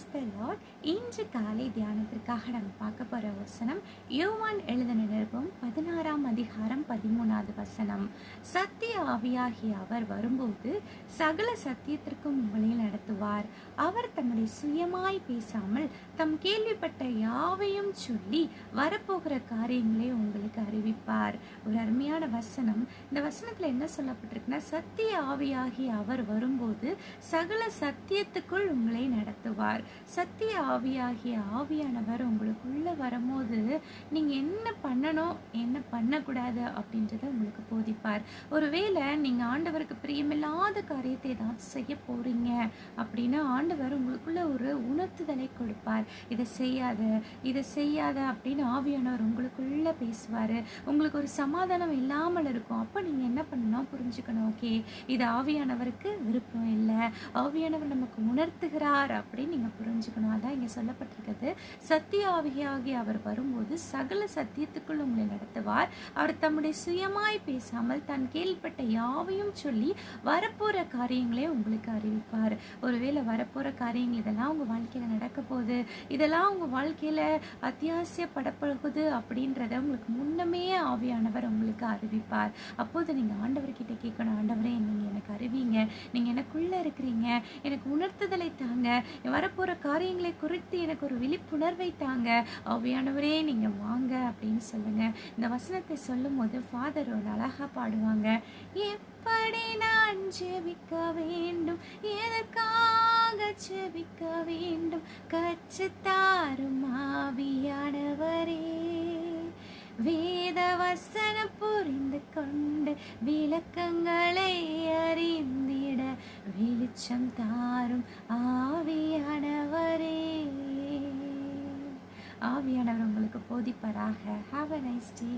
Praise the Lord இன்று காலை தியானத்திற்காக நம்ம பார்க்க போகிற வசனம் யோவான் எழுதின நிருபம் பதினாறாம் அதிகாரம் பதிமூணாவது வசனம். சத்திய ஆவியாகிய அவர் வரும்போது சகல சத்தியத்திற்கும் உங்களை நடத்துவார். அவர் தம்முடைய சுயமாய் பேசாமல் தம் கேள்விப்பட்ட யாவையும் சொல்லி வரப்போகிற காரியங்களை உங்களுக்கு அறிவிப்பார். ஒரு அருமையான வசனம். இந்த வசனத்தில் என்ன சொல்லப்பட்டிருக்குன்னா சத்திய ஆவியாகிய அவர் வரும்போது சகல சத்தியத்துக்குள் உங்களை நடத்துவார். சத்திய ஆவியாகிய ஆவியானவர் உங்களுக்குள்ள வரும்போது நீங்க என்ன பண்ணணும்? என்ன பண்ணக்கூடாது அப்படின்றத உங்களுக்கு போதிப்பார். ஒருவேளை நீங்க ஆண்டவருக்கு பிரியமில்லாத காரியத்தை ஏதாவது செய்ய போறீங்க அப்படின்னா ஆண்டவர் உங்களுக்குள்ள ஒரு உணர்த்துதலை கொடுப்பார். இதை செய்யாத இதை செய்யாத அப்படின்னு ஆவியானவர் உங்களுக்குள்ள பேசுவார். உங்களுக்கு ஒரு சமாதானம் இல்லாமல் இருக்கும். அப்போ நீங்கள் என்ன பண்ணணும்? புரிஞ்சுக்கணும். ஓகே இது ஆவியானவருக்கு விருப்பம் இல்லை. ஆவியானவர் நமக்கு உணர்த்துகிறார் அப்படின்னு நீங்கள் புரிஞ்சுக்கணும். அதான் இங்கே சொல்லப்பட்டிருக்கிறது. சத்திய ஆவியாகி அவர் வரும்போது சகல சத்தியத்துக்குள் உங்களை நடத்துவார். அவர் தம்முடைய சுயமாய் பேசாமல் தான் கேள்விப்பட்ட யாவையும் சொல்லி வரப்போகிற காரியங்களே உங்களுக்கு அறிவிப்பார். ஒருவேளை வரப்போகிற காரியங்கள் இதெல்லாம் உங்கள் வாழ்க்கையில் நடக்க போகுது இதெல்லாம் உங்கள் வாழ்க்கையில் அத்தியாவசியப்படப்போகுது அப்படின்றத உங்களுக்கு முன்னமே ஆவியானவர் உங்களுக்கு அறிவிப்பார். அப்போது நீங்கள் ஆண்டவர்கிட்ட கேட்கணும் ஆண்டவரே நீங்கள் எனக்கு அறிவிங்க. நீங்கள் எனக்குள்ளே இருக்கிறீங்க. எனக்கு உணர்த்துதலை தாங்க. வரப்போகிற காரியங்களை குறித்து எனக்கு ஒரு விழிப்புணர்வை தாங்க. ஆவியானவரே நீங்கள் வாங்க அப்படின்னு சொல்லுங்கள் இந்த வசனத்தை சொல்லும் போது ஃபாதர் ஒரு அழகாக பாடுவாங்க. எப்படி நான் ஜெபிக்க வேண்டும்? எதற்காக ஜெபிக்க வேண்டும்? கற்றுத்தாரும் ஆவியானவரே. வேத வசனம் புரிந்து கொண்டு விளக்கங்களை ஆவியானவர் உங்களுக்கு போதிப்பராக. Have a nice day